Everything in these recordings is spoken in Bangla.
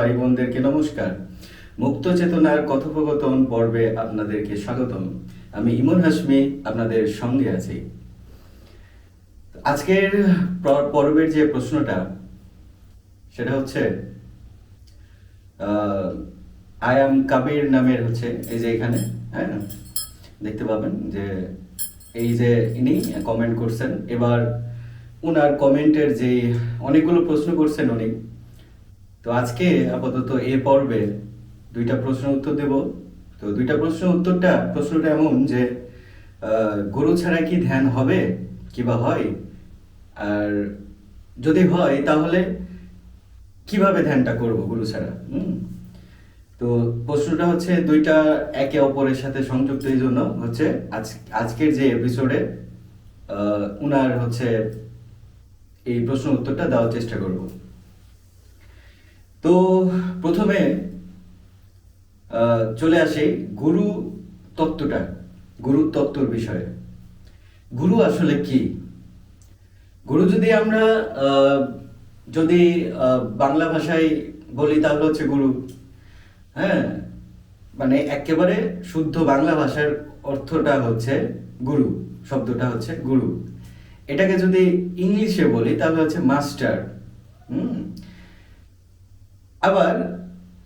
ভাই বোনদেরকে নমস্কার। মুক্ত চেতনার কথোপকথন পর্বে আপনাদেরকে স্বাগতম। আমি ইমন হাসমি আপনাদের সঙ্গে আছি। আজকের পর্বের যে প্রশ্নটা, সেটা হচ্ছে আই এম কাবির নামের হচ্ছে, এই যে এখানে হ্যাঁ? দেখতে পাবেন যে, এই যে ইনি কমেন্ট করছেন, এবার উনার কমেন্টের যে অনেকগুলো প্রশ্ন করছেন উনি তো আজকে আপাতত এ পর্বে দুইটা প্রশ্ন উত্তর দেব। তো দুইটা প্রশ্ন উত্তরটা, প্রশ্নটা এমন যে গুরু ছাড়া কি ধ্যান হবে কিবা হয়? আর যদি হয়, তাহলে কীভাবে ধ্যানটা করব গুরু ছাড়া? তো প্রশ্নটা হচ্ছে দুইটা একে অপরের সাথে সংযুক্ত এই জন্য হচ্ছে আজ, আজকের যে এপিসোডে উনার হচ্ছে এই প্রশ্ন উত্তরটা দেওয়ার চেষ্টা করব। তো প্রথমে চলে আসে গুরু তত্ত্বটা, গুরু তত্ত্বর বিষয়ে। গুরু আসলে কি? গুরু যদি আমরা যদি বাংলা ভাষায় বলি, তাহলে হচ্ছে গুরু। হ্যাঁ? মানে একেবারে শুদ্ধ বাংলা ভাষার অর্থটা হচ্ছে গুরু, শব্দটা হচ্ছে গুরু। এটাকে যদি ইংলিশে বলি, তাহলে হচ্ছে মাস্টার। হুম? আবার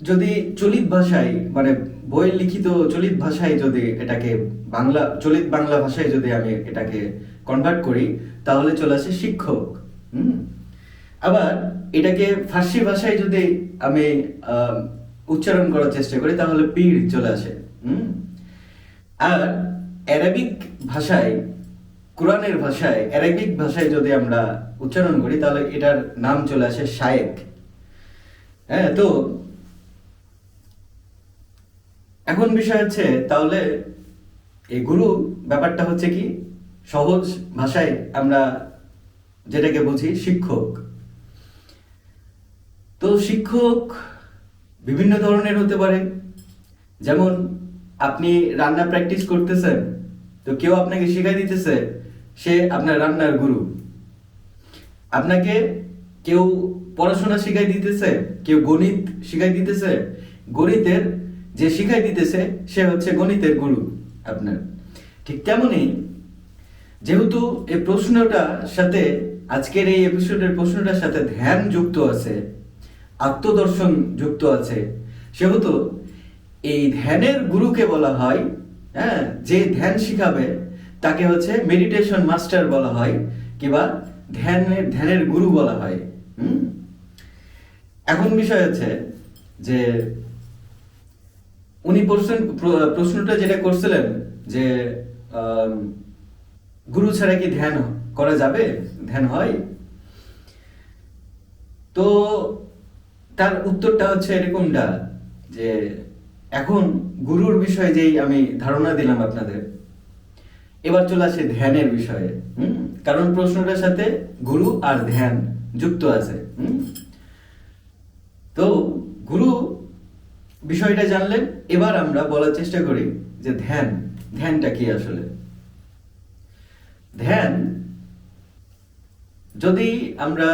যদি চলিত ভাষায় মানে বইয়ের লিখিত চলিত ভাষায় যদি এটাকে বাংলা, চলিত বাংলা ভাষায় যদি আমি এটাকে কনভার্ট করি, তাহলে চলে আসে শিক্ষক, হুম? আবার এটাকে ফার্সি ভাষায় যদি আমি উচ্চারণ করার চেষ্টা করি, তাহলে পীর চলে আসে, হুম? আর অ্যারাবিক ভাষায়, কোরআনের ভাষায়, অ্যারাবিক ভাষায় যদি আমরা উচ্চারণ করি, তাহলে এটার নাম চলে আসে শায়েক হ্যাঁ তো এখন বিষয় হচ্ছে, তাহলে এই গুরু ব্যাপারটা হচ্ছে কি, সহজ ভাষায় আমরা যেটাকে বুঝি শিক্ষক। তো শিক্ষক বিভিন্ন ধরনের হতে পারে। যেমন আপনি রান্না প্র্যাকটিস করতেছেন, তো কেউ আপনাকে শেখাই দিতেছে, সে আপনার রান্নার গুরু। আপনাকে কেউ পড়াশোনা শিখাই দিতেছে, কেউ গণিত শিখাই দিতেছে, গণিতের যে শিখাই দিতেছে, সে হচ্ছে গণিতের গুরু আপনার। ঠিক তেমনই যেহেতু এই প্রশ্নটার সাথে, আজকের এই এপিসোডের প্রশ্নটার সাথে ধ্যান যুক্ত আছে, আত্মদর্শন যুক্ত আছে, সেহেতু এই ধ্যানের গুরুকে বলা হয় হ্যাঁ যে ধ্যান শিখাবে, তাকে হচ্ছে মেডিটেশন মাস্টার বলা হয়, কিংবা ধ্যানের ধ্যানের গুরু বলা হয়, হুম? এখন বিষয় হচ্ছে যে উনি প্রশ্ন প্রশ্নটা যেটা করছিলেন যে গুরু ছাড়া কি ধ্যান করা যাবে? ধ্যান হয়? তো তার উত্তরটা হচ্ছে এরকমটা যে এখন গুরুর বিষয়ে যেই আমি ধারণা দিলাম আপনাদের, এবার চলে আসে ধ্যানের বিষয়ে, হুম? কারণ প্রশ্নটার সাথে গুরু আর ধ্যান যুক্ত আছে, হুম? তো গুরু বিষয়টা জানলেন, এবার আমরা বলার চেষ্টা করি যে ধ্যান, ধ্যানটা কি আসলে? ধ্যান, যদি আমরা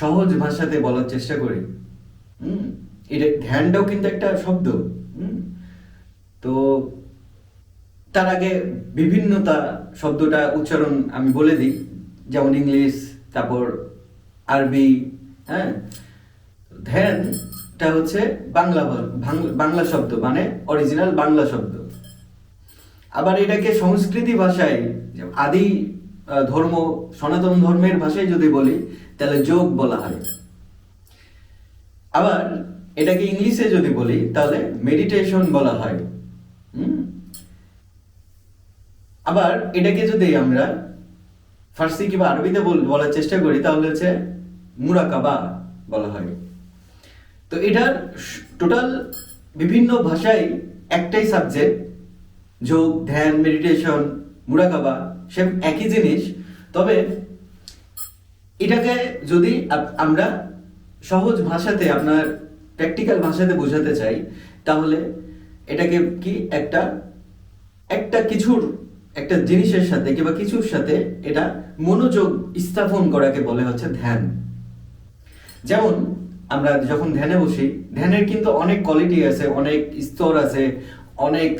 সহজ ভাষাতে বলার চেষ্টা করি, হুম, এটা ধ্যানটাও কিন্তু একটা শব্দ তো তার আগে বিভিন্নতা শব্দটা উচ্চারণ আমি বলে দিই, যেমন ইংলিশ, তারপর আরবি হ্যাঁ ধ্যানটা হচ্ছে বাংলা বাংলা শব্দ মানে অরিজিনাল বাংলা শব্দ। আবার এটাকে সংস্কৃতি ভাষায় আদি ধর্ম, সনাতন ধর্মের ভাষায় যদি বলি, তাহলে যোগ বলা হয়। আবার এটাকে ইংলিশে যদি বলি, তাহলে মেডিটেশন বলা হয়। আবার এটাকে যদি আমরা ফার্সি কিংবা আরবিতে বলার চেষ্টা করি, তাহলে হচ্ছে মুরাকাবা বলা হয়। তো এটার টোটাল বিভিন্ন ভাষায় একটাই সাবজেক্ট যোগ, ধ্যান মেডিটেশন মুরাকাবা সে একই জিনিস। তবে এটাকে যদি আমরা সহজ ভাষাতে, আপনার প্র্যাকটিক্যাল ভাষাতে বোঝাতে চাই, তাহলে এটাকে কি একটা একটা কিছুর, একটা জিনিসের সাথে কিংবা কিছুর সাথে এটা মনোযোগ স্থাপন করাকে বলে হচ্ছে ধ্যান। যেমন আমরা যখন ধ্যানে বসি, ধ্যানের কিন্তু অনেক কোয়ালিটি আছে, অনেক স্তর আছে, অনেক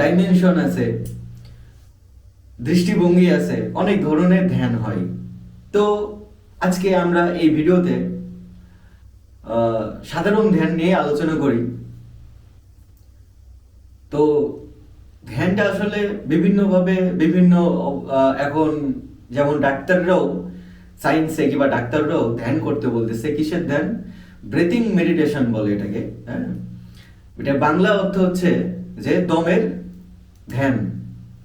ডাইমেনশন আছে, দৃষ্টিভঙ্গি আছে, অনেক ধরনের ধ্যান হয়। তো আজকে আমরা এই ভিডিওতে সাধারণ ধ্যান নিয়ে আলোচনা করি। তো ধ্যানটা আসলে বিভিন্নভাবে, বিভিন্ন এখন যেমন ডাক্তাররাও সায়েন্সে কিংবা ডাক্তাররাও ধ্যান করতে বলতেছে, কিসের ধ্যান? ব্রেথিং মেডিটেশন বলে এটাকে হ্যাঁ? এটা বাংলা অর্থ হচ্ছে যে দমের ধ্যান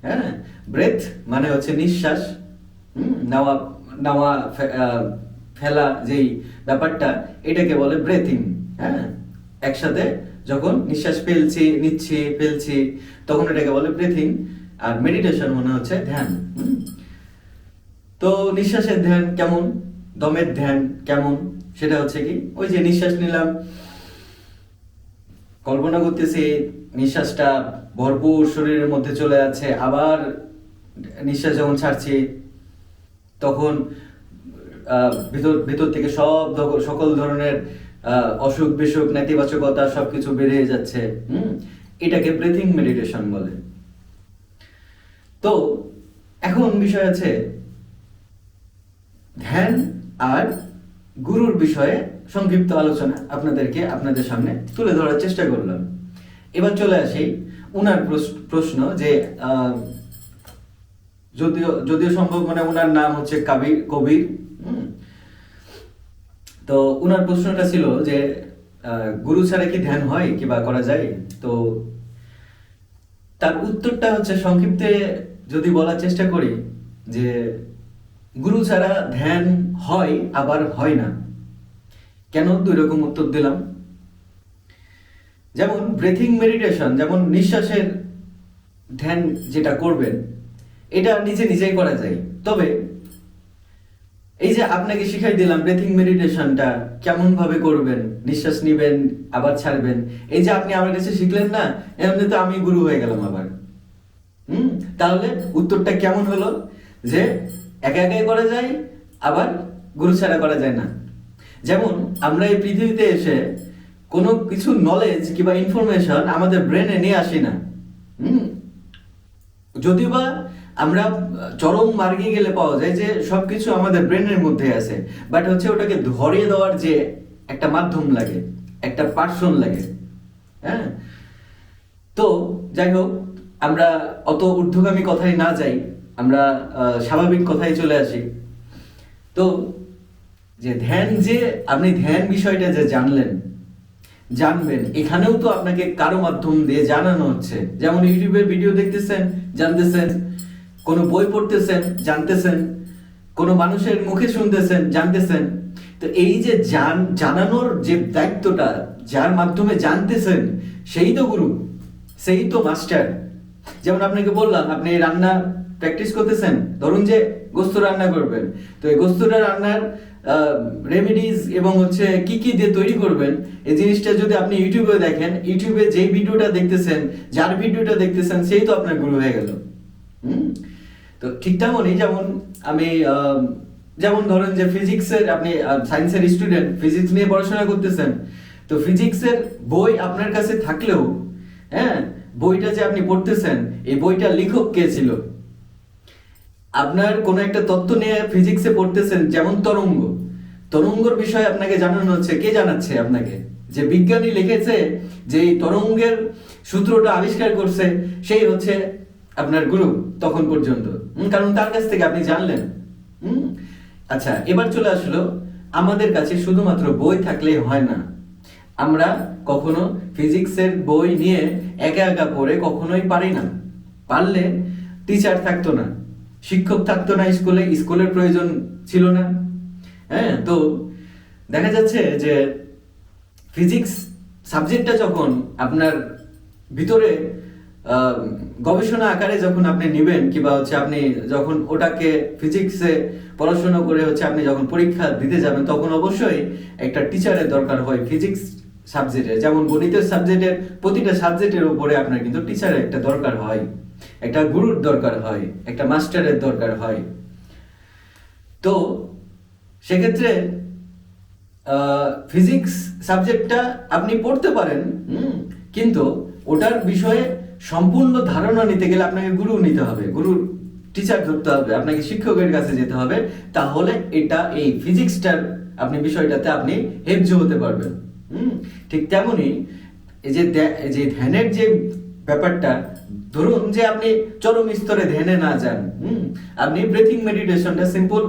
হ্যাঁ? ব্রেথ মানে হচ্ছে নিঃশ্বাস নেওয়া নেওয়া ফেলা যেই ব্যাপারটা, এটাকে বলে ব্রেথিং হ্যাঁ? একসাথে যখন নিঃশ্বাস ফেলছি, নিচ্ছি, ফেলছি, তখন এটাকে বলে ব্রেথিং আর মেডিটেশন মনে হচ্ছে ধ্যান। তো নিঃশ্বাসের ধ্যান কেমন? দমের ধ্যান কেমন? সেটা হচ্ছে কি, ওই যে নিঃশ্বাস নিলাম। কল্পনা করতেছি নিঃশ্বাসটা ভরপুর শরীরের মধ্যে চলে যাচ্ছে, আবার নিঃশ্বাস যখন ছাড়ছি, তখন ভিতর ভিতর থেকে সব সকল ধরনের অসুখ বিসুখ, নেতিবাচকতা সবকিছু বেড়ে যাচ্ছে, হুম? এটাকে ব্রিথিং মেডিটেশন বলে। তো এখন বিষয় আছে ধ্যান আর গুরুর বিষয়ে সংক্ষিপ্ত আলোচনা আপনাদেরকে আপনাদের সামনে তুলে ধরার চেষ্টা করলাম এবার চলে আসি উনার প্রশ- প্রশ্ন যে যদিও যদিও সম্ভব মানে ওনার নাম হচ্ছে কাবির কবির। তো উনার প্রশ্নটা ছিল যে গুরু ছাড়া কি ধ্যান হয় কিবা করা যায় তো তার উত্তরটা হচ্ছে সংক্ষিপ্তে যদি বলার চেষ্টা করি যে গুরু ছাড়া ধ্যান হয়, আবার হয় না। কেন দুই রকম উত্তর দিলাম? যেমন ব্রেথিং মেডিটেশন যেমন নিঃশ্বাসের ধ্যান যেটা করবেন, এটা নিজে নিজেই করা যায়। তবে এই যে আপনাকে শিখাই দিলাম ব্রেথিং মেডিটেশনটা কেমন ভাবে করবেন, নিঃশ্বাস নিবেন, আবার ছাড়বেন, এই যে আপনি আমার কাছে শিখলেন না, এমনি তো আমি গুরু হয়ে গেলাম আবার। হুম? তাহলে উত্তরটা কেমন হলো? যে একা একাই করা যায়, আবার গুরু ছাড়া করা যায় না। যেমন, আমরা এই পৃথিবীতে এসে কোনো কিছু নলেজ কিংবা ইনফরমেশন আমাদের ব্রেনে নিয়ে আসি না। হুম? যদিও বা আমরা চরম মার্গে গেলে পাওয়া যায় যে সবকিছু আমাদের ব্রেনের মধ্যে আছে বাট হচ্ছে ওটাকে ধরিয়ে দেওয়ার যে একটা মাধ্যম লাগে, একটা পার্সন লাগে। হ্যাঁ? তো যাই হোক, আমরা অত ঊর্ধ্বগামী কথায় না যাই আমরা স্বাভাবিক কথায় চলে আসি। তো যে ধ্যান যে, আপনি ধ্যান বিষয়টা যে জানলেন, জানবেন, এখানেও তো আপনাকে কারও মাধ্যম দিয়ে জানানো হচ্ছে। যেমন ইউটিউবে ভিডিও দেখতেছেন, জানতেছেন, কোনো বই পড়তেছেন, জানতেছেন, কোনো মানুষের মুখে শুনতেছেন, জানতেছেন। তো এই যে জান, জানানোর যে দায়িত্বটা, যার মাধ্যমে জানতেছেন, সেই তো গুরু, সেই তো মাস্টার। যেমন আপনাকে বললাম, আপনি রান্না প্র্যাকটিস করতেছেন? ধরুন যে গোস্ত রান্না করবেন। তো এই গোস্তটা রান্নার রেমেডিজ এবং হচ্ছে কি কি দিয়ে তৈরি করবেন, এই জিনিসটা যদি আপনি ইউটিউবে দেখেন, ইউটিউবে যেই ভিডিওটা দেখতেছেন, যার ভিডিওটা দেখতেছেন, সেই তো আপনার গুরু হয়ে গেল? তো ঠিক তেমনই যেমন আমি যেমন ধরেন যে ফিজিক্সের আপনি সায়েন্সের স্টুডেন্ট ফিজিক্স নিয়ে পড়াশোনা করতেছেন, তো ফিজিক্সের বই আপনার কাছে থাকলেও হ্যাঁ বইটা যে আপনি পড়তেছেন, এই বইটা লেখক কে ছিল? আপনার কোনো একটা তত্ত্ব নিয়ে ফিজিক্সে পড়তেছেন, যেমন তরঙ্গ। তরঙ্গর বিষয়ে আপনাকে জানানো হচ্ছে, কে জানাচ্ছে আপনাকে? যে বিজ্ঞানী লিখেছে যে এই তরঙ্গের সূত্রটা আবিষ্কার করছে, সেই হচ্ছে আপনার গুরু তখন পর্যন্ত। কারণ তার কাছ থেকে আপনি জানলেন। আচ্ছা এবার চলে আসলো, আমাদের কাছে শুধুমাত্র বই থাকলেই হয় না। আমরা কখনো ফিজিক্সের বই নিয়ে একা একা পড়ে কখনোই পারি না। পারলে টিচার থাকতো না। শিক্ষক থাকতো না স্কুলে, স্কুলের প্রয়োজন ছিল না। হ্যাঁ তো দেখা যাচ্ছে যে ফিজিক্স সাবজেক্টটা যখন আপনার ভিতরে গবেষণা আকারে যখন আপনি নেবেন, কিংবা হচ্ছে আপনি যখন ওটাকে ফিজিক্সে পড়াশোনা করে হচ্ছে আপনি যখন পরীক্ষা দিতে যাবেন, তখন অবশ্যই একটা টিচারের দরকার হয় ফিজিক্স সাবজেক্টের যেমন গণিতের সাবজেক্টের প্রতিটা সাবজেক্টের উপরে আপনার কিন্তু টিচারের একটা দরকার হয়। একটা গুরুর দরকার হয়, একটা মাস্টারের দরকার হয়। তো সেক্ষেত্রে ফিজিক্স সাবজেক্টটা আপনি পড়তে পারেন কিন্তু ওটার বিষয়ে সম্পূর্ণ ধারণা নিতে গেলে আপনাকে গুরু নিতে হবে গুরুর টিচার ধরতে হবে, আপনাকে শিক্ষকের কাছে যেতে হবে, তাহলে এটা এই ফিজিক্সটার আপনি বিষয়টাতে আপনি হেফজ হতে পারবেন, হুম, ঠিক তেমনই যে যে ধ্যানের যে ব্যাপারটা। ধরুন যে আপনি চরম স্তরে ধ্যানে না যান, হুম? আপনি ব্রেথিং মেডিটেশনটা সিম্পল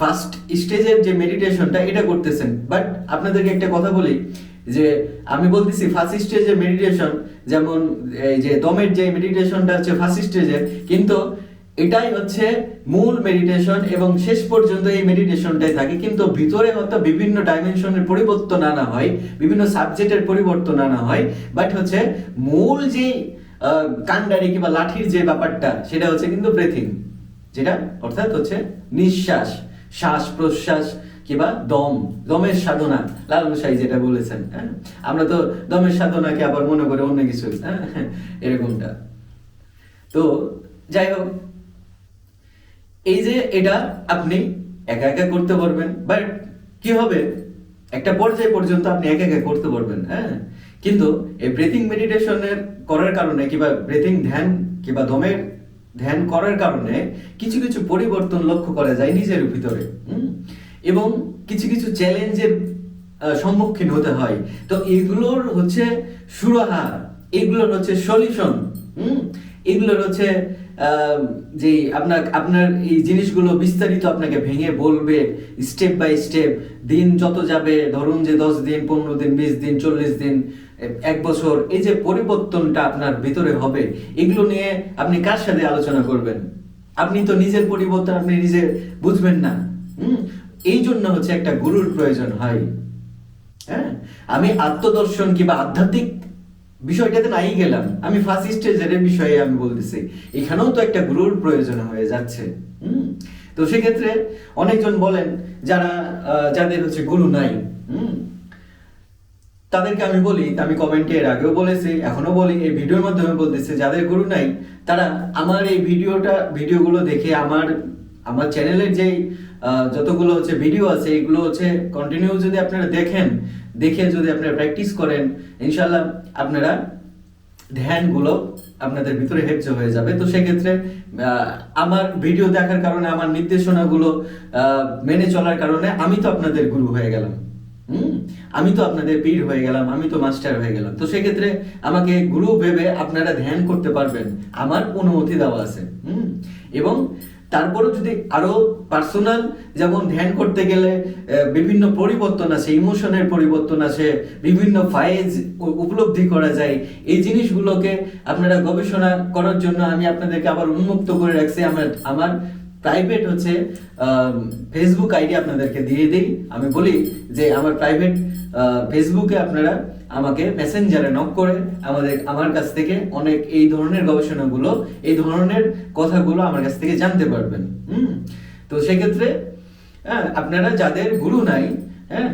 ফার্স্ট স্টেজের যে মেডিটেশনটা এটা করতেছেন। বাট আপনাদেরকে একটা কথা বলি, যে আমি বলতেছি ফার্স্ট স্টেজের মেডিটেশন যেমন এই যে দমের যে মেডিটেশনটা হচ্ছে ফার্স্ট স্টেজের কিন্তু এটাই হচ্ছে মূল মেডিটেশন এবং শেষ পর্যন্ত এই মেডিটেশনটাই থাকে। কিন্তু ভিতরে হয়তো বিভিন্ন ডাইমেনশনের পরিবর্তন আনা হয়, বিভিন্ন সাবজেক্টের পরিবর্তন আনা হয় বাট হচ্ছে মূল যে কান্ডারি কিংবা লাঠির যে ব্যাপারটা, সেটা হচ্ছে কিন্তু ব্রেথিং যেটা অর্থাৎ হচ্ছে নিঃশ্বাস, শ্বাস প্রশ্বাস কিংবা দম, দমের সাধনা লালন যেটা বলেছেন হ্যাঁ? আমরা তো দমের সাধনাকে আবার মনে করে অন্য কিছু হ্যাঁ? এরকমটা। তো, যাই হোক, এই যে এটা আপনি একা একা করতে পারবেন বাট কি হবে? একটা পর্যায় পর্যন্ত আপনি একা একা করতে পারবেন হ্যাঁ? কিন্তু এই ব্রেথিং মেডিটেশনের করার কারণে কিংবা ব্রেথিং ধ্যান কিংবা দমের ধ্যান করার কারণে কিছু কিছু পরিবর্তন লক্ষ্য করা যায় নিজের ভিতরে? এবং কিছু কিছু চ্যালেঞ্জের সম্মুখীন হতে হয় তো এগুলোর হচ্ছে সুরাহা, এগুলোর হচ্ছে সলিউশন, হুম এগুলোর হচ্ছে যে আপনার আপনার এই জিনিসগুলো বিস্তারিত আপনাকে ভেঙে বলবে স্টেপ বাই স্টেপ দিন যত যাবে, ধরুন যে দশ দিন, পনেরো দিন, বিশ দিন, চল্লিশ দিন, এক বছর, এই যে পরিবর্তনটা আপনার ভিতরে হবে, এগুলো নিয়ে আপনি কার সাথে আলোচনা করবেন? আপনি তো নিজের পরিবর্তন আপনি নিজে বুঝবেন না। হুম? এই জন্য হচ্ছে একটা গুরুর প্রয়োজন হয়। হ্যাঁ? আমি আত্মদর্শন কিংবা আধ্যাত্মিক বিষয়টাতে নাই গেলাম। আমি ফার্স্ট স্টেজের বিষয়ে আমি বলতেছি। এখানেও তো একটা গুরুর প্রয়োজন হয়ে যাচ্ছে। হুম? তো সেক্ষেত্রে অনেকজন বলেন যারা যাদের হচ্ছে গুরু নাই, হুম? তাদেরকে আমি বলি, আমি কমেন্টে এর আগেও বলেছি এখনও বলি, এই ভিডিওর মাধ্যমে বলতেছি, যাদের গুরু নাই, তারা আমার এই ভিডিওটা, ভিডিওগুলো দেখে আমার আমার চ্যানেলের যেই যতগুলো হচ্ছে ভিডিও আছে, এগুলো হচ্ছে কন্টিনিউ যদি আপনারা দেখেন দেখে যদি আপনারা প্র্যাকটিস করেন ইনশাল্লাহ আপনারা ধ্যানগুলো আপনাদের ভিতরে হেফজ হয়ে যাবে। তো সেক্ষেত্রে আমার ভিডিও দেখার কারণে, আমার নির্দেশনাগুলো মেনে চলার কারণে আমি তো আপনাদের গুরু হয়ে গেলাম। হুম? আমি তো আপনাদের পীর হয়ে গেলাম, আমি তো মাস্টার হয়ে গেলাম। তো সেক্ষেত্রে আমাকে গুরু ভেবে আপনারা ধ্যান করতে পারবেন। আমার অনুমতি দেওয়া আছে। হুম? এবং তারপরেও যদি আরও পার্সোনাল যেমন ধ্যান করতে গেলে বিভিন্ন পরিবর্তন আছে ইমোশনের পরিবর্তন আছে বিভিন্ন ফাইজ উপলব্ধি করা যায়, এই জিনিসগুলোকে আপনারা গবেষণা করার জন্য আমি আপনাদেরকে আবার উন্মুক্ত করে রাখছি। আমার আমার প্রাইভেট হচ্ছে ফেসবুক আইডি আপনাদেরকে দিয়ে দিই। আমি বলি যে আমার প্রাইভেট ফেসবুকে আপনারা আমাকে মেসেঞ্জারে নক করে আমাদের, আমার কাছ থেকে অনেক এই ধরনের গবেষণাগুলো, এই ধরনের কথাগুলো আমার কাছ থেকে জানতে পারবেন, হুম? তো সেক্ষেত্রে হ্যাঁ আপনারা যাদের গুরু নাই হ্যাঁ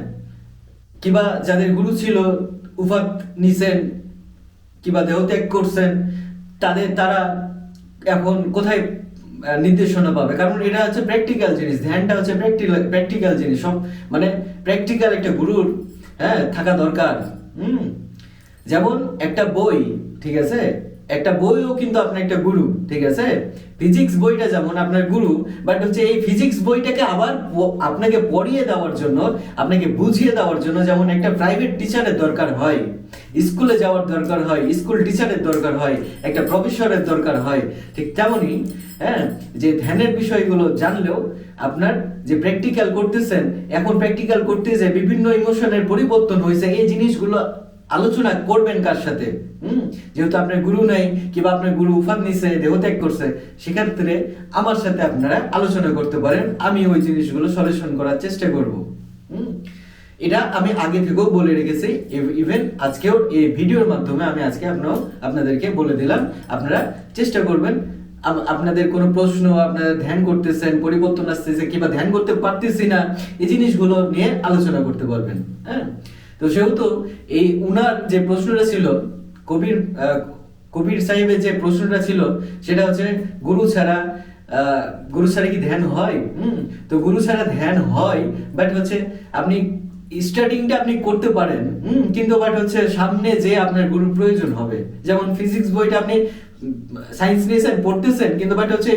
কিবা যাদের গুরু ছিল উফাত নিছেন, কিংবা দেহত্যাগ করছেন, তাদের তারা এখন কোথায় নির্দেশনা পাবে? কারণ এটা হচ্ছে প্র্যাকটিক্যাল জিনিস, ধ্যানটা হচ্ছে প্র্যাকটিক্যাল প্র্যাকটিক্যাল জিনিস, সব মানে প্র্যাকটিক্যাল একটা গুরুর হ্যাঁ থাকা দরকার। হুম। যেমন একটা বই ঠিক আছে? একটা বইও কিন্তু আপনার একটা গুরু, ঠিক আছে? ফিজিক্স বইটা যেমন আপনার গুরু বাট হচ্ছে এই ফিজিক্স বইটাকে আবার আপনাকে পড়িয়ে দেওয়ার জন্য, আপনাকে বুঝিয়ে দেওয়ার জন্য যেমন একটা প্রাইভেট টিচারের দরকার হয়, স্কুলে যাওয়ার দরকার হয় স্কুল টিচারের দরকার হয়, একটা প্রফেসরের দরকার হয়, ঠিক তেমনই হ্যাঁ? যে ধ্যানের বিষয়গুলো জানলেও আপনার যে প্র্যাকটিক্যাল করতেছেন, এখন প্র্যাকটিক্যাল করতে যে বিভিন্ন ইমোশনের পরিবর্তন হয়েছে, এই জিনিসগুলো আলোচনা করবেন কার সাথে? হুম? যেহেতু আপনার গুরু নাই, কিংবা আপনার গুরু উফাত নিছে দেহত্যাগ করছে, সেক্ষেত্রে আমার সাথে আপনারা আলোচনা করতে পারেন। আমি ওই জিনিসগুলো সলিউশন করার চেষ্টা করব। হুম? এটা আমি আগে থেকেও বলে রেখেছি। ইভেন আজকেও এই ভিডিওর মাধ্যমে আমি আজকে আপনার আপনাদেরকে বলে দিলাম। আপনারা চেষ্টা করবেন। আপনাদের কোনো প্রশ্ন, আপনারা ধ্যান করতেছেন, পরিবর্তন আসতেছে, কিংবা ধ্যান করতে পারতেছি না, এই জিনিসগুলো নিয়ে আলোচনা করতে পারবেন। হ্যাঁ? তো সেহেতু এই উনার যে প্রশ্নটা ছিল, কবির কবির সাহেবের যে প্রশ্নটা ছিল, সেটা হচ্ছে গুরু ছাড়া গুরু ছাড়া কি ধ্যান হয়? হুম, তো গুরু ছাড়া ধ্যান হয় বাট হচ্ছে আপনি স্টার্টিংটা আপনি করতে পারেন, হুম, কিন্তু বাট হচ্ছে সামনে যে আপনার গুরু প্রয়োজন হবে। যেমন ফিজিক্স বইটা আপনি সায়েন্স নিয়েছেন, পড়তেছেন, কিন্তু বাট হচ্ছে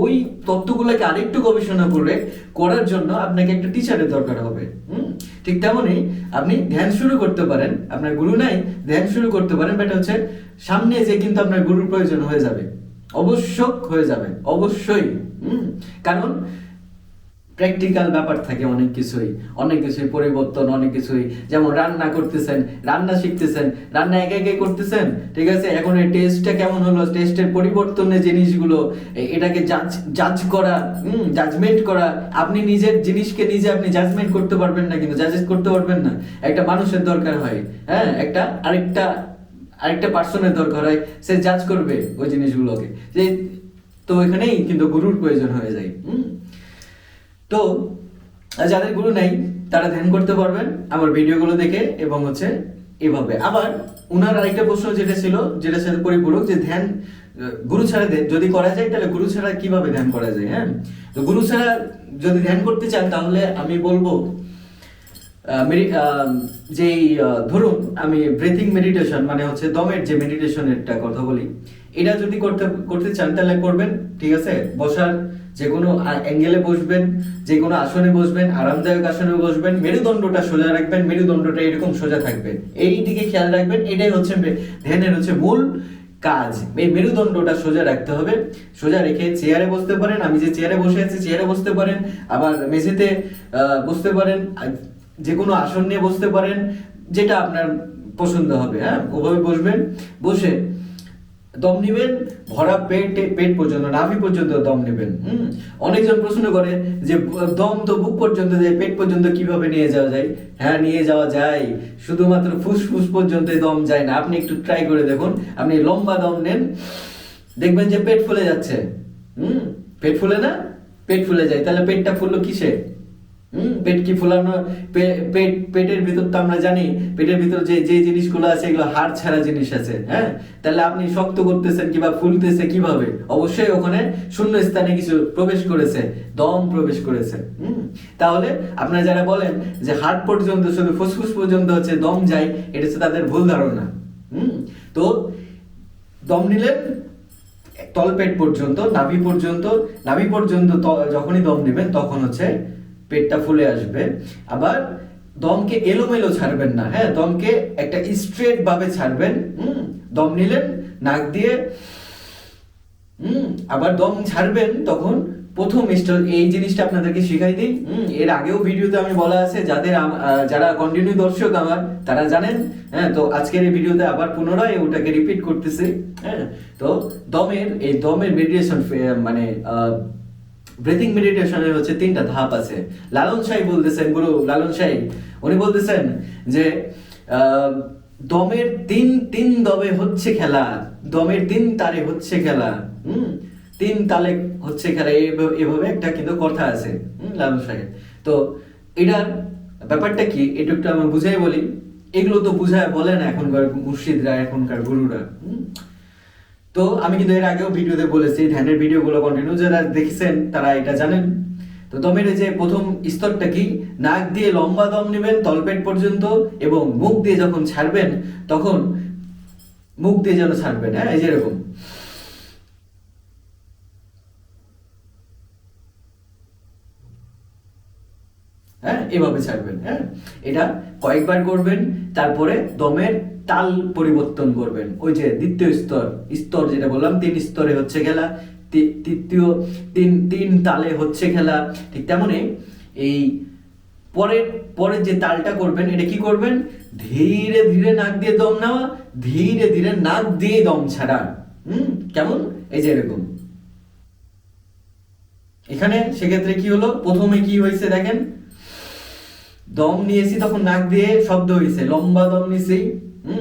ওই তত্ত্বগুলোকে আরেকটু গবেষণা করে, করার জন্য আপনাকে একটা টিচারের দরকার হবে, হুম ঠিক তেমনই আপনি ধ্যান শুরু করতে পারেন। আপনার গুরু নাই, ধ্যান শুরু করতে পারেন বাট হচ্ছে সামনে যে কিন্তু আপনার গুরুর প্রয়োজন হয়ে যাবে। অবশ্যক হয়ে যাবে, অবশ্যই। হম? কারণ প্র্যাকটিক্যাল ব্যাপার থাকে অনেক কিছুই অনেক কিছুই পরিবর্তন, অনেক কিছুই। যেমন রান্না করতেছেন, রান্না শিখতেছেন, রান্না একে একে করতেছেন, ঠিক আছে? এখন এই টেস্টটা কেমন হলো? টেস্টের পরিবর্তনের জিনিসগুলো এটাকে জাজ জাজ করা, হুম জাজমেন্ট করা, আপনি নিজের জিনিসকে নিজে আপনি জাজমেন্ট করতে পারবেন না, কিন্তু জাজেস করতে পারবেন না। একটা মানুষের দরকার হয় হ্যাঁ? একটা আরেকটা আরেকটা পার্সনের দরকার হয়, সে জাজ করবে ওই জিনিসগুলোকে। যে, তো এখানেই কিন্তু গুরুর প্রয়োজন হয়ে যায়, হুম? তো যাদের গুরু নাই, তারা ধ্যান করতে পারবেন আমার ভিডিওগুলো দেখে এবং হচ্ছে এভাবে। আবার উনার আরেকটা প্রশ্ন যেটা ছিল, যেটা সাথে পরিপূরক, যে ধ্যান, গুরু ছাড়া যদি করা যায়, তাহলে গুরু ছাড়া কীভাবে ধ্যান করা যায় হ্যাঁ? তো গুরু ছাড়া যদি ধ্যান করতে চান, তাহলে আমি বলব যেই ধরুন আমি ব্রিথিং মেডিটেশন মানে হচ্ছে দমের যে মেডিটেশনেরটা কথা বলি, এটা যদি করতে করতে চান, তাহলে করবেন, ঠিক আছে? বসার যে কোনো অ্যাঙ্গেলে বসবেন যে কোনো আসনে বসবেন, আরামদায়ক আসনে বসবেন, মেরুদণ্ডটা সোজা রাখবেন, মেরুদণ্ডটা এরকম সোজা থাকবে। এই দিকে খেয়াল রাখবেন, এটাই হচ্ছে ধ্যানের হচ্ছে মূল কাজ। এই মেরুদণ্ডটা সোজা রাখতে হবে। সোজা রেখে চেয়ারে বসতে পারেন, আমি যে চেয়ারে বসে আছি, চেয়ারে বসতে পারেন, আবার মেঝেতে বসতে পারেন যে কোনো আসন নিয়ে বসতে পারেন, যেটা আপনার পছন্দ হবে হ্যাঁ? ওভাবে বসবেন, বসে দম নিবেন, ভরা পেট পেট পর্যন্ত নাভি পর্যন্ত দম নেবেন, হুম? অনেকজন প্রশ্ন করে যে, দম তো বুক পর্যন্ত যায় পেট পর্যন্ত কীভাবে নিয়ে যাওয়া যায়? হ্যাঁ নিয়ে যাওয়া যায়। শুধুমাত্র ফুসফুস পর্যন্ত দম যায় না। আপনি একটু ট্রাই করে দেখুন। আপনি লম্বা দম নেন, দেখবেন যে পেট ফুলে যাচ্ছে, হুম? পেট ফুলে না? পেট ফুলে যায়। তাহলে পেটটা ফুললো কিসে? হুম, পেট কি ফুলানো পেট, পেটের ভিতর তো আমরা জানি, পেটের ভিতর যে যে জিনিসগুলো আছে, এগুলো হাড় ছাড়া জিনিস আছে হ্যাঁ? তাহলে আপনি শক্ত করতেছেন ফুলতেছে কীভাবে? অবশ্যই ওখানে শূন্য স্থানে কিছু প্রবেশ করেছে, দম প্রবেশ করেছে তাহলে আপনারা যারা বলেন যে পর্যন্ত, শুধু ফুসফুস পর্যন্ত হচ্ছে দম যায়, এটা হচ্ছে তাদের ভুল ধারণা, হুম? তো দম নিলেন তলপেট পর্যন্ত, নাভি পর্যন্ত নাভি পর্যন্ত যখনই দম নেবেন, তখন হচ্ছে পেটটা ফুলে আসবে। আবার দমকে এলোমেলো ছাড়বেন না হ্যাঁ? দমকে একটা স্ট্রেট ভাবে ছাড়বেন, হুম? দম নিলেন, নাক দিয়ে, হুম? আবার দম ছাড়বেন তখন প্রথম স্টেপ এই জিনিসটা আপনাদেরকে শিখাই দিই এর আগেও ভিডিওতে আমি বলা আছে, যাদের যারা কন্টিনিউ দর্শক আমার, তারা জানেন হ্যাঁ? তো আজকের এই ভিডিওতে আবার পুনরায় ওটাকে রিপিট করতেছি হ্যাঁ? তো দমের, এই দমের মেডিটেশন মানে ব্রিথিং মেডিটেশনের হচ্ছে তিনটা ধাপ আছে। লালন সাই বলতেছেন, গুরু লালন সাই, উনি বলতেছেন যে দমের তিন তিন দমে হচ্ছে খেলা, দমের তিন তারে হচ্ছে খেলা, হুম? তিন তালে হচ্ছে খেলা এভাবে একটা কিন্তু কথা আছে, হুম, লালন সাহেব তো এটার ব্যাপারটা কি? এটা একটু আমি বুঝাই বলি। এগুলো তো বুঝায় বলে না এখনকার মুর্শিদরা, এখনকার গুরুরা, হুম? তো আমি কিন্তু এর আগেও ভিডিওতে বলেছি, ধ্যানের ভিডিওগুলো কন্টিনিউ যারা দেখেছেন তারা এটা জানেন। তো দমের যে প্রথম স্তরটা কি? নাক দিয়ে লম্বা দম নেবেন তলপেট পর্যন্ত এবং মুখ দিয়ে যখন ছাড়বেন, তখন মুখ দিয়ে যেন ছাড়বেন হ্যাঁ এই যেরকম হ্যাঁ এভাবে ছাড়বেন হ্যাঁ। এটা কয়েকবার করবেন, তারপরে দমের তাল পরিবর্তন করবেন। ওই যে দ্বিতীয় স্তর স্তর যেটা বললাম, তিন স্তরে হচ্ছে খেলা তৃতীয় তিন তিন তালে হচ্ছে খেলা, ঠিক তেমনই এই পরের পরের যে তালটা করবেন, এটা কি করবেন? ধীরে ধীরে নাক দিয়ে দম নেওয়া, ধীরে ধীরে নাক দিয়ে দম ছাড়া। হুম? কেমন? এই যে এরকম। এখানে সেক্ষেত্রে কি হলো? প্রথমে কি হয়েছে দেখেন? দম নিয়েছি, তখন নাক দিয়ে শব্দ হয়েছে, লম্বা দম নিয়েছি। হম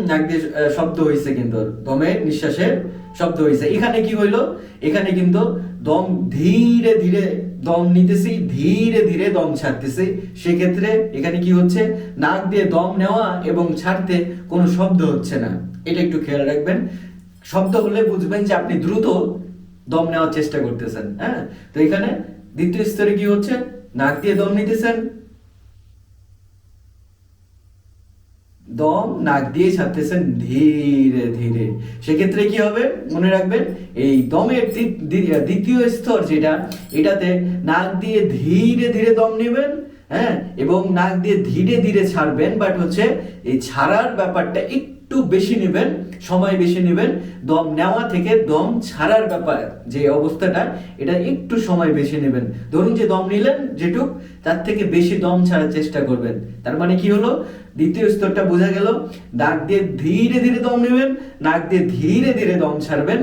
শব্দ হয়েছে কিন্তু দমের নিঃশ্বাসের শব্দ হয়েছে এখানে কি হইল? এখানে কিন্তু দম ধীরে ধীরে দম নিতেছি, ধীরে ধীরে দম ছাড়তেছি। সেক্ষেত্রে এখানে কি হচ্ছে? নাক দিয়ে দম নেওয়া এবং ছাড়তে কোনো শব্দ হচ্ছে না। এটা একটু খেয়াল রাখবেন। শব্দ হলে বুঝবেন যে আপনি দ্রুত দম নেওয়ার চেষ্টা করতেছেন হ্যাঁ? তো এখানে দ্বিতীয় স্তরে কি হচ্ছে? নাক দিয়ে দম নিতেছেন দম, নাক দিয়ে ছাড়তেছেন ধীরে ধীরে। সেক্ষেত্রে কি হবে? মনে রাখবেন, এই দমের দ্বি- দ্বি- দ্বিতীয় স্তর যেটা, এটাতে নাক দিয়ে ধীরে ধীরে দম নেবেন হ্যাঁ? এবং নাক দিয়ে ধীরে ধীরে ছাড়বেন বাট হচ্ছে এই ছাড়ার ব্যাপারটা একটু বেশি নেবেন, সময় বেশি নেবেন, দম নেওয়া থেকে দম ছাড়ার ব্যাপার যে অবস্থাটা, এটা একটু সময় বেশি নেবেন। ধরুন যে দম নিলেন যেটুক, তার থেকে বেশি দম ছাড়ার চেষ্টা করবেন। তার মানে কি হলো? দ্বিতীয় স্তরটা বোঝা গেল, নাক দিয়ে ধীরে ধীরে দম নেবেন, নাক দিয়ে ধীরে ধীরে দম ছাড়বেন,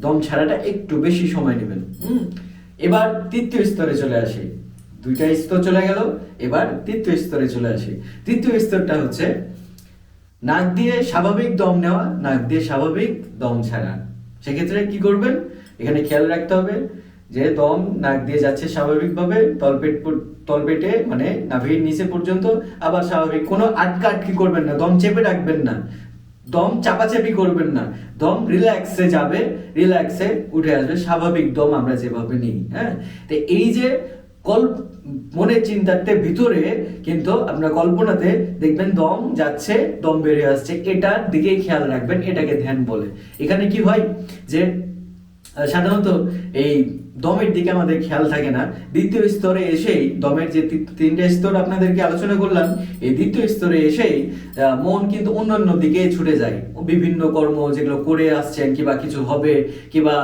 দম ছাড়াটা একটু বেশি সময় নেবেন। হুম? এবার তৃতীয় স্তরে চলে আসি। দুইটা স্তর চলে গেল, এবার তৃতীয় স্তরে চলে আসি। তৃতীয় স্তরটা হচ্ছে নাক দিয়ে স্বাভাবিক দম নেওয়া, নাক দিয়ে স্বাভাবিক দম ছাড়া। সেক্ষেত্রে কি করবেন? এখানে খেয়াল রাখতে হবে যে দম নাক দিয়ে যাচ্ছে স্বাভাবিকভাবে, তলপেট তলপেটে মানে নাভির নিচে পর্যন্ত আবার স্বাভাবিক। কোনো আটকা আটকি করবেন না, দম চেপে রাখবেন না। দম চাপাচাপি করবেন না। দম রিল্যাক্সে যাবে রিল্যাক্সে উঠে আসবে, স্বাভাবিক দম আমরা যেভাবে নিই হ্যাঁ? তো এই যে কল্প মনের চিন্তাতে ভিতরে, কিন্তু আপনার কল্পনাতে দেখবেন দম যাচ্ছে, দম বেড়ে আসছে। এটার দিকেই খেয়াল রাখবেন, এটাকে ধ্যান বলে। এখানে কি হয়? যে সাধারণত এই দমের দিকে আমাদের খেয়াল থাকে না। দ্বিতীয় স্তরে এসেই দমের যে তিনটে স্তর আপনাদেরকে আলোচনা করলাম, এই দ্বিতীয় স্তরে এসেই মন কিন্তু অন্যান্য দিকে ছুটে যায়। বিভিন্ন কর্ম যেগুলো করে আসছেন কিংবা কিছু হবে, কিংবা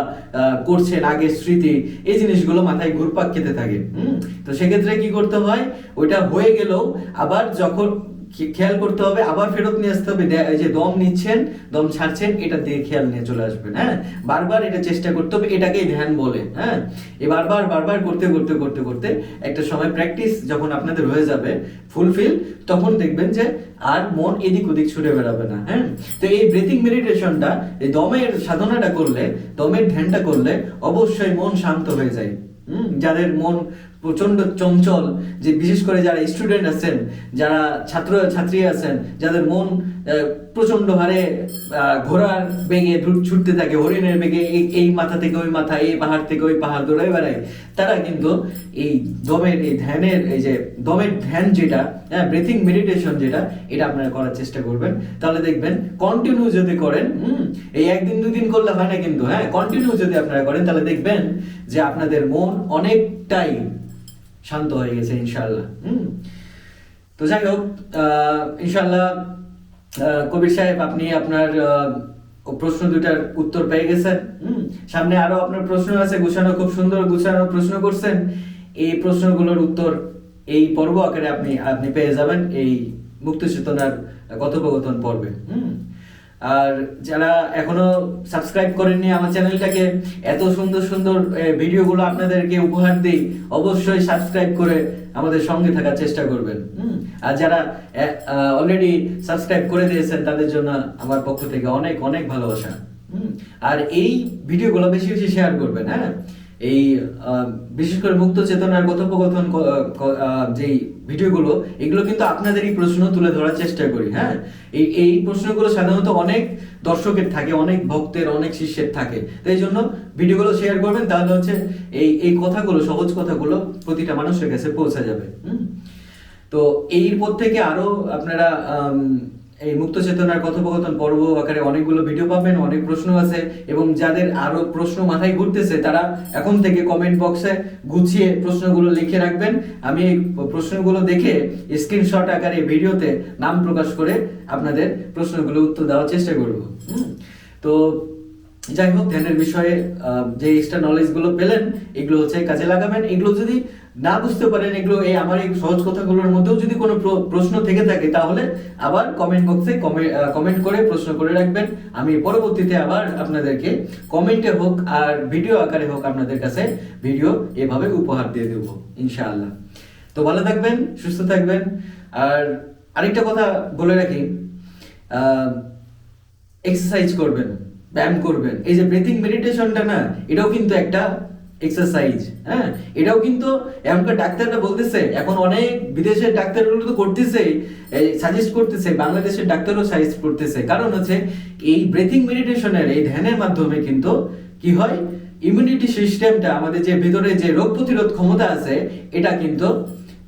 করছেন আগের স্মৃতি, এই জিনিসগুলো মাথায় ঘুরপাক খেতে থাকে। হুম? তো সেক্ষেত্রে কি করতে হয়? ওইটা হয়ে গেলেও আবার যখন খেয়াল করতে হবে, আবার ফেরত নিয়ে আসতে হবে। যে দম নিচ্ছেন, দম ছাড়ছেন, এটা দিয়ে খেয়াল নিয়ে চলে আসবেন হ্যাঁ? বারবার এটা চেষ্টা করতে হবে, এটাকেই ধ্যান বলে হ্যাঁ? এই বারবার বারবার করতে করতে করতে করতে একটা সময় প্র্যাকটিস যখন আপনাদের হয়ে যাবে ফুলফিল তখন দেখবেন যে আর মন এদিক ওদিক ছুটে বেড়াবে না হ্যাঁ? তো এই ব্রিথিং মেডিটেশনটা এই দমের সাধনাটা করলে, দমের ধ্যানটা করলে অবশ্যই মন শান্ত হয়ে যায়। যাদের মন প্রচণ্ড চঞ্চল, যে বিশেষ করে যারা স্টুডেন্ট আছেন, যারা ছাত্র, ছাত্রী আছেন, যাদের মন প্রচণ্ড হারে ঘোড়ার বেগে ছুটতে থাকে, হরিণের বেগে, এই- এই মাথা থেকে ওই মাথা, এই পাহাড় থেকে ওই পাহাড় দৌড়ায় বেড়ায়, তারা কিন্তু এই দমের, এই ধ্যানের, এই যে দমের ধ্যান যেটা হ্যাঁ ব্রিথিং মেডিটেশন যেটা, এটা আপনারা করার চেষ্টা করবেন। তাহলে দেখবেন কন্টিনিউ যদি করেন, হুম, এই একদিন, দুদিন করলে হয় না কিন্তু হ্যাঁ কন্টিনিউ যদি আপনারা করেন, তাহলে দেখবেন যে আপনাদের মন অনেকটাই শান্ত হয়ে গেছে ইনশাল্লাহ হুম। তো যাই হোক ইনশাল্লাহ কবির সাহেব, আপনি আপনার প্রশ্ন দুটার উত্তর পেয়ে গেছেন। হুম। সামনে আরও আপনার প্রশ্ন আছে, গুছানো খুব সুন্দর গুছানো প্রশ্ন করছেন। এই প্রশ্নগুলোর উত্তর এই পর্ব আকারে আপনি আপনি পেয়ে যাবেন এই মুক্ত চেতনার কথোপকথন পর্বে। হুম। আর যারা এখনও সাবস্ক্রাইব করেননি আমার চ্যানেলটাকে এত সুন্দর সুন্দর ভিডিওগুলো আপনাদেরকে উপহার দিই, অবশ্যই সাবস্ক্রাইব করে আমাদের সঙ্গে থাকার চেষ্টা করবেন। আর যারা অলরেডি সাবস্ক্রাইব করে দিয়েছেন, তাদের জন্য আমার পক্ষ থেকে অনেক অনেক ভালোবাসা। আর এই ভিডিওগুলো বেশি বেশি শেয়ার করবেন হ্যাঁ? এই বিশেষ করে মুক্ত চেতনার কথোপকথন যেই ভিডিওগুলো, এগুলো কিন্তু আপনাদেরই প্রশ্ন তুলে ধরার চেষ্টা করি হ্যাঁ? এই এই প্রশ্নগুলো সাধারণত অনেক দর্শকের থাকে, অনেক ভক্তের, অনেক শিষ্যের থাকে। তো এই জন্য ভিডিওগুলো শেয়ার করবেন, তাহলে হচ্ছে এই এই কথাগুলো, সহজ কথাগুলো প্রতিটা মানুষের কাছে পৌঁছে যাবে, হুম? তো এরপর থেকে আরও আপনারা এই মুক্ত চেতনার কথোপকথন পর্ব আকারে অনেকগুলো ভিডিও পাবেন, অনেক প্রশ্ন আছে এবং যাদের আরও প্রশ্ন মাথায় ঘুরতেছে, তারা এখন থেকে কমেন্ট বক্সে গুছিয়ে প্রশ্নগুলো লিখে রাখবেন। আমি এই প্রশ্নগুলো দেখে স্ক্রিনশট আকারে ভিডিওতে নাম প্রকাশ করে আপনাদের প্রশ্নগুলো উত্তর দেওয়ার চেষ্টা করব। তো যাই হোক, ধ্যানের বিষয়ে যে এক্সট্রা নলেজগুলো পেলেন, এগুলো হচ্ছে কাজে লাগাবেন। এগুলো যদি না বুঝতে পারেন, এগুলো এই আমার এই সহজ কথাগুলোর মধ্যেও যদি কোনো প্রশ্ন থেকে থাকে, তাহলে আবার কমেন্ট বক্সে কমেন্ট করে প্রশ্ন করে রাখবেন। আমি পরবর্তীতে আবার আপনাদেরকে কমেন্টে হোক আর ভিডিও আকারে হোক আপনাদের কাছে ভিডিও এভাবে উপহার দিয়ে দেব, ইনশাআল্লাহ। তো ভালো থাকবেন, সুস্থ থাকবেন। আর আরেকটা কথা বলে রাখি এক্সারসাইজ করবেন। ব্যায়াম করবেন। এই যে ব্রিথিং মেডিটেশনটা না, এটাও কিন্তু একটা এক্সারসাইজ হ্যাঁ? এটাও কিন্তু এখনকার ডাক্তাররা বলতেছে, এখন অনেক বিদেশের ডাক্তারগুলো তো করতেছে সাজেস্ট করতেছে, বাংলাদেশের ডাক্তারও সাজেস্ট করতেছে। কারণ হচ্ছে, এই ব্রিথিং মেডিটেশনের এই ধ্যানের মাধ্যমে কিন্তু কি হয়? ইমিউনিটি সিস্টেমটা আমাদের যে ভিতরে যে রোগ প্রতিরোধ ক্ষমতা আছে, এটা কিন্তু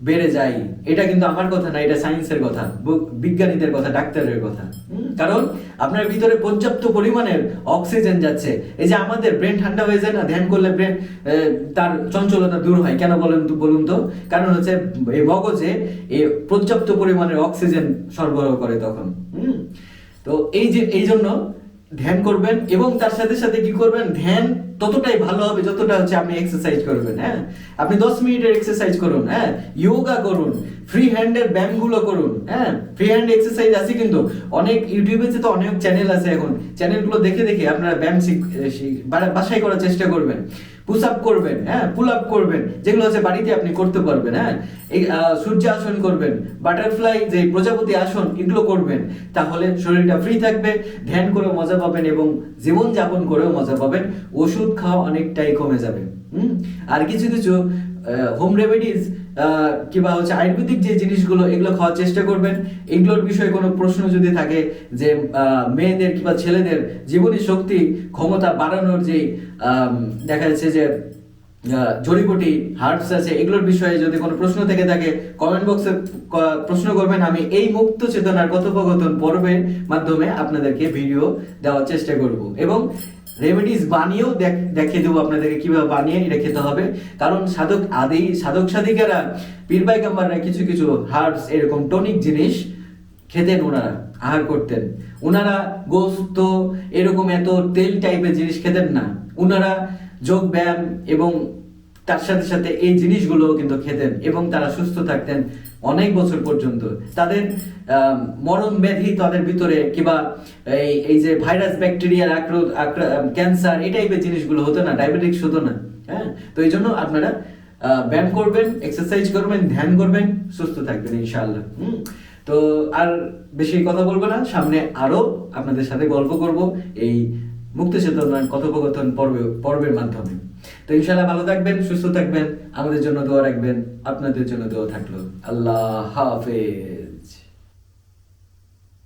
বেড়ে যায়। এটা কিন্তু আমার কথা না, এটা সায়েন্সের কথা বিজ্ঞানীদের কথা, ডাক্তারের কথা। কারণ আপনার ভিতরে পর্যাপ্ত পরিমাণের অক্সিজেন যাচ্ছে। এই যে আমাদের ব্রেন ঠান্ডা হয়ে যায় না, ধ্যান করলে ব্রেন তার চঞ্চলতা দূর হয়। কেন বলেন তো, বলুন তো? কারণ হচ্ছে এই মগজে এ পর্যাপ্ত পরিমাণের অক্সিজেন সরবরাহ করে তখন। তো এই যে, এই জন্য ধ্যান করবেন এবং তার সাথে সাথে কি করবেন? ধ্যান ততটাই ভালো হবে যতটা হচ্ছে আপনি এক্সারসাইজ করবেন হ্যাঁ? আপনি দশ মিনিটের এক্সারসাইজ করুন হ্যাঁ? ইয়োগা করুন ফ্রি হ্যান্ডের ব্যায়ামগুলো করুন হ্যাঁ? ফ্রি হ্যান্ড এক্সারসাইজ আছে কিন্তু। অনেক ইউটিউবে তো অনেক চ্যানেল আছে এখন। চ্যানেলগুলো দেখে দেখে আপনারা ব্যায়াম বাসায় করার চেষ্টা করবেন। পুশ আপ করবেন হ্যাঁ পুল আপ করবেন। যেগুলো হচ্ছে বাড়িতে আপনি করতে পারবেন হ্যাঁ। এই সূর্য আসন করবেন বাটারফ্লাই যে প্রজাপতি আসন, এগুলো করবেন। তাহলে শরীরটা ফ্রি থাকবে, ধ্যান করে মজা পাবেন এবং জীবনযাপন করেও মজা পাবেন। ওষুধ খাওয়া অনেকটাই কমে যাবে, হুম। আর কিছু কিছু হোম রেমেডিজ কিংবা হচ্ছে আয়ুর্বেদিক যে জিনিসগুলো এগুলো খাওয়ার চেষ্টা করবেন। এগুলোর বিষয়ে কোনো প্রশ্ন যদি থাকে যে মেয়েদের কিংবা ছেলেদের জীবনী শক্তি ক্ষমতা বাড়ানোর যে আম, দেখা যাচ্ছে যে জড়িবুটি হার্বস আছে এগুলোর বিষয়ে যদি কোনো প্রশ্ন থেকে থাকে কমেন্ট বক্সে প্রশ্ন করবেন। আমি এই মুক্ত চেতনার কথোপকথন পর্বের মাধ্যমে আপনাদেরকে ভিডিও দেওয়ার চেষ্টা করব। এবং রেমেডিস বানিয়েও দেখ- দেবো আপনাদেরকে কীভাবে বানিয়ে এটা খেতে হবে। কারণ সাধক আদি, সাধক সাধিকারা, পীর পাইগাম্বাররা কিছু কিছু হার্বস এরকম টনিক জিনিস খেতেন ওনারা, আহার করতেন। ওনারা গোস্ত, এরকম এত তেল টাইপের জিনিস খেতেন না। ওনারা যোগ ব্যায়াম এবং তার সাথে সাথে এই জিনিসগুলো কিন্তু খেতেন এবং তারা সুস্থ থাকতেন। অনেক বছর পর্যন্ত তাদের মরণ ব্যাধি তাদের ভিতরে কিংবা এই এই যে ভাইরাস ব্যাকটেরিয়ার আক্রোধ ক্যান্সার, এই টাইপের জিনিসগুলো হতো না, ডায়াবেটিক্স হতো না হ্যাঁ? তো এই জন্য আপনারা ব্যায়াম করবেন এক্সারসাইজ করবেন, ধ্যান করবেন, সুস্থ থাকবেন ইনশাআল্লাহ, হুম? তো আর বেশি কথা বলব না, সামনে আরও আপনাদের সাথে গল্প করব এই মুক্ত চেতনার কথোপকথন পর্বে, পর্বের মাধ্যমে। তো ইনশাল্লাহ ভালো থাকবেন, সুস্থ থাকবেন, আমাদের জন্য দোয়া রাখবেন, আপনাদের জন্য দোয়া থাকল। আল্লাহ হাফেজ।